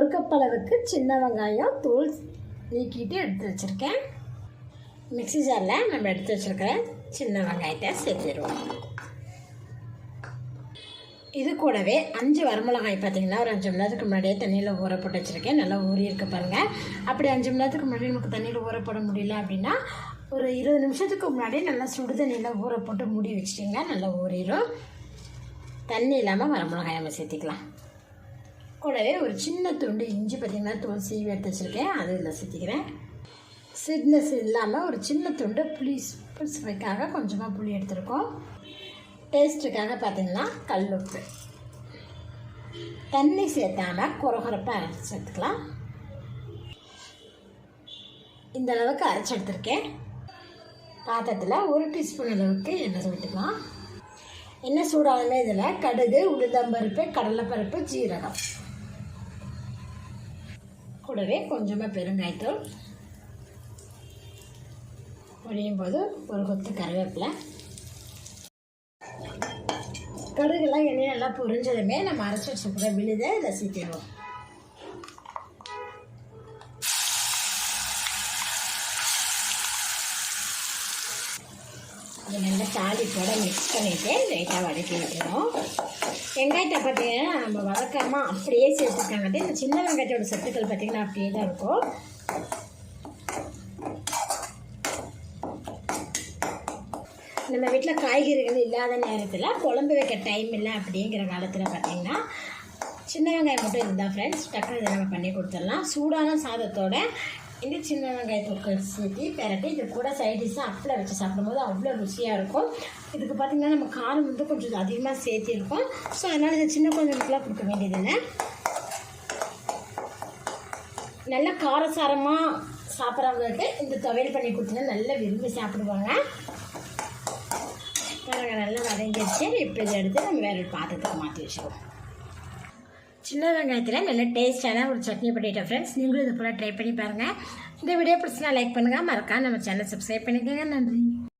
ஒரு கப் அளவுக்கு சின்ன வெங்காயம் தோல் நீக்கிட்டு எடுத்து வச்சுருக்கேன். மிக்ஸி ஜாரில் நம்ம எடுத்து வச்சுருக்கிற சின்ன வெங்காயத்தை சேர்த்துடுவோம். இது கூடவே அஞ்சு வரமிளகாய் பார்த்தீங்கன்னா ஒரு அஞ்சு மணி நேரத்துக்கு முன்னாடியே தண்ணியில் ஊற போட்டு வச்சுருக்கேன். நல்லா ஊறி பாருங்கள் அப்படி அஞ்சு மணி நேரத்துக்கு முன்னாடி நமக்கு தண்ணியில் ஊற போட முடியல அப்படின்னா ஒரு இருபது நிமிஷத்துக்கு முன்னாடியே நல்லா சுடு தண்ணியில் ஊற போட்டு மூடி வச்சிட்டிங்க நல்லா ஊறிடும் தண்ணி இல்லாமல் வரமிளகாய் நம்ம சேர்த்திக்கலாம். கூடவே ஒரு சின்ன துண்டு இஞ்சி பார்த்திங்கன்னா தோல் சீவி எடுத்து வச்சுருக்கேன். அது இதில் சேர்த்திக்கிறேன். சிட்னஸ் இல்லாமல் ஒரு சின்ன துண்டு புளி சுவைக்காக கொஞ்சமாக புளி எடுத்துருக்கோம். டேஸ்ட்டுக்காக பார்த்தீங்கன்னா கல் உப்பு. தண்ணி சேர்த்தாமல் குறகுறப்பாக அரைச்சி சேர்த்துக்கலாம் இந்த அளவுக்கு அரைச்சி எடுத்திருக்கேன். பாத்திரத்தில் ஒரு டீஸ்பூன் அளவுக்கு எண்ணெய் விட்டுக்கலாம் எண்ணெய் சூடாலுமே இதில் கடுகு உளுந்தம்பருப்பு கடலைப்பருப்பு ஜீரகம். கூடவே கொஞ்சமாக பெருங்காய்த்தூள் பொரியும் போது ஒரு கொத்து கருவேப்பிலை. கடுகுலாம் எண்ணெய் நல்லா பொரிஞ்சதுமே நம்ம அரைச்சி வச்சுருக்கிற விழுதை இதில் சீக்கிடுவோம். அது நல்லா தாளிப்போட மிக்ஸ் பண்ணிவிட்டு லைட்டாக வதக்கி விட்டுறோம். வெங்காயத்தை பார்த்தீங்கன்னா நம்ம வதக்காமல் அப்படியே சேர்த்துருக்காங்க இந்த சின்ன வெங்காயத்தோட சத்துக்கள் பார்த்திங்கன்னா அப்படியே தான் இருக்கும். நம்ம வீட்டில் காய்கறிகள் இல்லாத நேரத்தில் குழம்பு வைக்க டைம் இல்லை அப்படிங்கிற காலத்தில் பார்த்திங்கன்னா சின்ன வெங்காயம் மட்டும் இருந்தால் ஃப்ரெண்ட்ஸ் டக்குனு இதை நம்ம பண்ணி கொடுத்துடலாம். சூடான சாதத்தோட இந்த சின்ன வெங்காய சேர்த்து பெரட்டி இது கூட சைடிஷாக அப்பளை வச்சு சாப்பிடும்போது அவ்வளோ ருசியாக இருக்கும். இதுக்கு பார்த்திங்கன்னா நம்ம காரம் வந்து கொஞ்சம் அதிகமாக சேர்த்திருக்கோம். ஸோ அதனால் இந்த சின்ன குழந்தைங்களுக்குலாம் கொடுக்க வேண்டியதில்லை நல்ல காரசாரமாக சாப்பிட்றவங்களுக்கு இந்த துவையல் பண்ணி கொடுத்தீங்கன்னா நல்லா விரும்பி சாப்பிடுவாங்க. பாருங்க நல்லா வதங்கிடுச்சு. இப்போ இதை எடுத்து நம்ம வேறு ஒரு பாத்திரத்துக்கு மாற்றி வச்சுருவோம். சின்ன வெங்காயத்தில் நல்ல டேஸ்டான ஒரு சட்னி பண்ணிட்டேன் ஃப்ரெண்ட்ஸ் நீங்களும் இது போல் ட்ரை பண்ணி பாருங்கள் இந்த வீடியோ பிடிச்சினா லைக் பண்ணுங்கள் மறக்காம நம்ம சேனல் சப்ஸ்கிரைப் பண்ணிக்கோங்க. நன்றி.